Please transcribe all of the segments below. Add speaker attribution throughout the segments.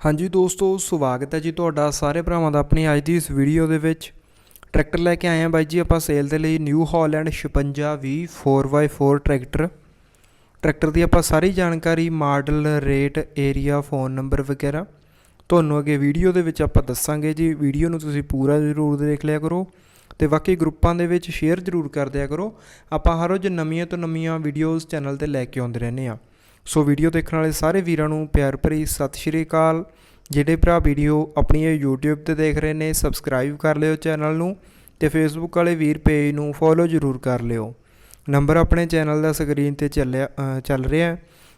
Speaker 1: ਹਾਂਜੀ ਦੋਸਤੋ, ਸਵਾਗਤ ਹੈ ਜੀ ਤੁਹਾਡਾ ਸਾਰੇ ਭਰਾਵਾਂ ਦਾ ਆਪਣੀ ਅੱਜ ਦੀ ਇਸ ਵੀਡੀਓ ਦੇ ਵਿੱਚ। ਟਰੈਕਟਰ ਲੈ ਕੇ ਆਏ ਹਾਂ ਬਾਈ ਜੀ ਆਪਾਂ ਸੇਲ ਦੇ ਲਈ New Holland 5620 4x4 tractor. Tractor ਦੀ ਆਪਾਂ ਸਾਰੀ ਜਾਣਕਾਰੀ model rate area phone number ਵਗੈਰਾ ਤੁਹਾਨੂੰ ਅੱਗੇ ਵੀਡੀਓ ਦੇ ਵਿੱਚ ਆਪਾਂ ਦੱਸਾਂਗੇ ਜੀ। ਵੀਡੀਓ ਨੂੰ ਤੁਸੀਂ ਪੂਰਾ ਜ਼ਰੂਰ ਦੇਖ ਲਿਆ ਕਰੋ ਤੇ ਬਾਕੀ ਗਰੁੱਪਾਂ ਦੇ ਵਿੱਚ ਸ਼ੇਅਰ ਜ਼ਰੂਰ ਕਰ ਦਿਆ ਕਰੋ। ਆਪਾਂ ਹਰ ਰੋਜ਼ ਨਵੀਆਂ ਤੋਂ ਨਵੀਆਂ ਵੀਡੀਓਜ਼ ਚੈਨਲ ਤੇ ਲੈ ਕੇ ਆਉਂਦੇ ਰਹਿੰਦੇ ਆ ਸੋ ਵੀਡੀਓ ਦੇਖਣ ਵਾਲੇ ਸਾਰੇ ਵੀਰਾਂ ਨੂੰ ਪਿਆਰ ਭਰੀ ਸਤਿ ਸ਼੍ਰੀ ਅਕਾਲ। ਜਿਹੜੇ ਭਰਾ ਵੀਡੀਓ ਆਪਣੀ ਇਹ YouTube ਤੇ ਦੇਖ ਰਹੇ ਨੇ ਸਬਸਕ੍ਰਾਈਬ ਕਰ ਲਿਓ ਚੈਨਲ ਨੂੰ ਤੇ Facebook ਵਾਲੇ ਵੀਰ ਪੇਜ ਨੂੰ ਫੋਲੋ ਜ਼ਰੂਰ ਕਰ ਲਿਓ। ਨੰਬਰ ਆਪਣੇ ਚੈਨਲ ਦਾ ਸਕਰੀਨ ਤੇ ਚੱਲਿਆ ਚੱਲ ਰਿਹਾ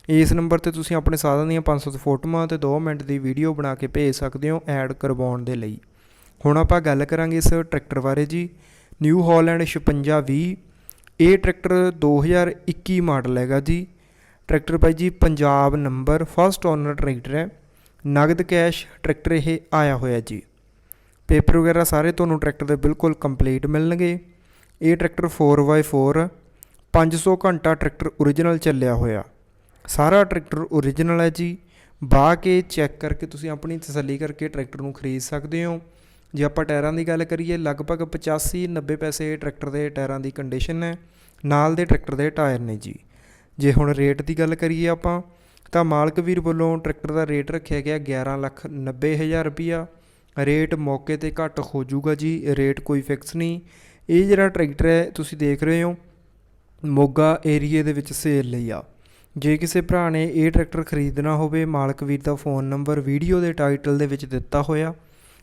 Speaker 1: ਇਸ ਨੰਬਰ ਤੇ ਤੁਸੀਂ ਆਪਣੇ ਸਾਧਨ ਦੀਆਂ 500 ਫੋਟੋਆਂ ਤੇ 2 ਮਿੰਟ ਦੀ ਵੀਡੀਓ ਬਣਾ ਕੇ ਭੇਜ ਸਕਦੇ ਹੋ ਐਡ ਕਰਵਾਉਣ ਦੇ ਲਈ। ਹੁਣ ਆਪਾਂ ਗੱਲ ਕਰਾਂਗੇ ਇਸ ਟਰੈਕਟਰ ਬਾਰੇ ਜੀ। ਨਿਊ ਹਾਲੈਂਡ 5620 ਇਹ ਟਰੈਕਟਰ 2021 ਮਾਡਲ ਹੈਗਾ ਜੀ। ਟਰੈਕਟਰ ਭਾਈ ਜੀ, Punjab number first owner tractor ਹੈ। ਨਗਦ ਕੈਸ਼ ਟਰੈਕਟਰ ਇਹ ਆਇਆ ਹੋਇਆ ਜੀ। ਪੇਪਰ ਵਗੈਰਾ ਸਾਰੇ ਤੁਹਾਨੂੰ ਟਰੈਕਟਰ ਦੇ ਬਿਲਕੁਲ ਕੰਪਲੀਟ ਮਿਲਣਗੇ। ਇਹ ਟਰੈਕਟਰ 4x4 500 ਘੰਟਾ ਟਰੈਕਟਰ ਓਰੀਜਨਲ ਚੱਲਿਆ ਹੋਇਆ। ਸਾਰਾ ਟਰੈਕਟਰ ਓਰੀਜਨਲ ਹੈ ਜੀ। ਬਾ ਕੇ ਚੈੱਕ ਕਰਕੇ ਤੁਸੀਂ ਆਪਣੀ ਤਸੱਲੀ ਕਰਕੇ ਟਰੈਕਟਰ ਨੂੰ ਖਰੀਦ ਸਕਦੇ ਹੋ। ਜੇ ਆਪਾਂ ਟਾਇਰਾਂ ਦੀ ਗੱਲ ਕਰੀਏ, ਲਗਭਗ 85 90 ਪੈਸੇ ਟਰੈਕਟਰ ਦੇ ਟਾਇਰਾਂ ਦੀ ਕੰਡੀਸ਼ਨ ਹੈ। ਨਾਲ ਦੇ ਟਰੈਕਟਰ ਦੇ ਟਾਇਰ ਨੇ ਜੀ। ਜੇ ਹੁਣ ਰੇਟ ਦੀ ਗੱਲ ਕਰੀਏ ਆਪਾਂ, ਤਾਂ ਮਾਲਕ ਵੀਰ ਵੱਲੋਂ ਟਰੈਕਟਰ ਦਾ ਰੇਟ ਰੱਖਿਆ ਗਿਆ 11 ਲੱਖ 90 ਹਜ਼ਾਰ ਰੁਪਈਆ। ਰੇਟ ਮੌਕੇ ਤੇ ਘੱਟ ਹੋ ਜਾਊਗਾ ਜੀ, ਰੇਟ ਕੋਈ ਫਿਕਸ ਨਹੀਂ। ਇਹ ਜਿਹੜਾ ਟਰੈਕਟਰ ਹੈ, ਤੁਸੀਂ ਦੇਖ ਰਹੇ ਹੋ, ਮੋਗਾ ਏਰੀਏ ਦੇ ਵਿੱਚ ਸੇਲ ਲਈ ਆ। ਜੇ ਕਿਸੇ ਭਰਾ ਨੇ ਇਹ ਟਰੈਕਟਰ ਖਰੀਦਣਾ ਹੋਵੇ, ਮਾਲਕ ਵੀਰ ਦਾ ਫੋਨ ਨੰਬਰ ਵੀਡੀਓ ਦੇ ਟਾਈਟਲ ਦੇ ਵਿੱਚ ਦਿੱਤਾ ਹੋਇਆ।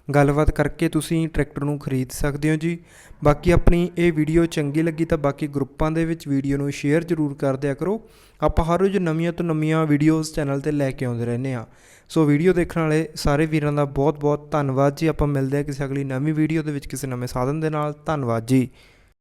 Speaker 1: ਗੱਲਬਾਤ ਕਰਕੇ ਤੁਸੀਂ ਟਰੈਕਟਰ ਨੂੰ ਖਰੀਦ ਸਕਦੇ ਹੋ ਜੀ। ਬਾਕੀ ਆਪਣੀ ਇਹ ਵੀਡੀਓ ਚੰਗੀ ਲੱਗੀ ਤਾਂ ਬਾਕੀ ਗਰੁੱਪਾਂ ਦੇ ਵਿੱਚ ਵੀਡੀਓ ਨੂੰ ਸ਼ੇਅਰ ਜ਼ਰੂਰ ਕਰ ਦਿਆ ਕਰੋ। ਆਪਾਂ ਹਰ ਰੋਜ਼ ਨਵੀਆਂ ਤੋਂ ਨਵੀਆਂ ਵੀਡੀਓਜ਼ ਚੈਨਲ ਤੇ ਲੈ ਕੇ ਆਉਂਦੇ ਰਹਿੰਦੇ ਆ ਸੋ ਵੀਡੀਓ ਦੇਖਣ ਵਾਲੇ ਸਾਰੇ ਵੀਰਾਂ ਦਾ ਬਹੁਤ ਬਹੁਤ ਧੰਨਵਾਦ ਜੀ। ਆਪਾਂ ਮਿਲਦੇ ਹਾਂ ਕਿਸੇ ਅਗਲੀ ਨਵੀਂ ਵੀਡੀਓ ਦੇ ਵਿੱਚ ਕਿਸੇ ਨਵੇਂ ਸਾਧਨ ਦੇ ਨਾਲ। ਧੰਨਵਾਦ ਜੀ।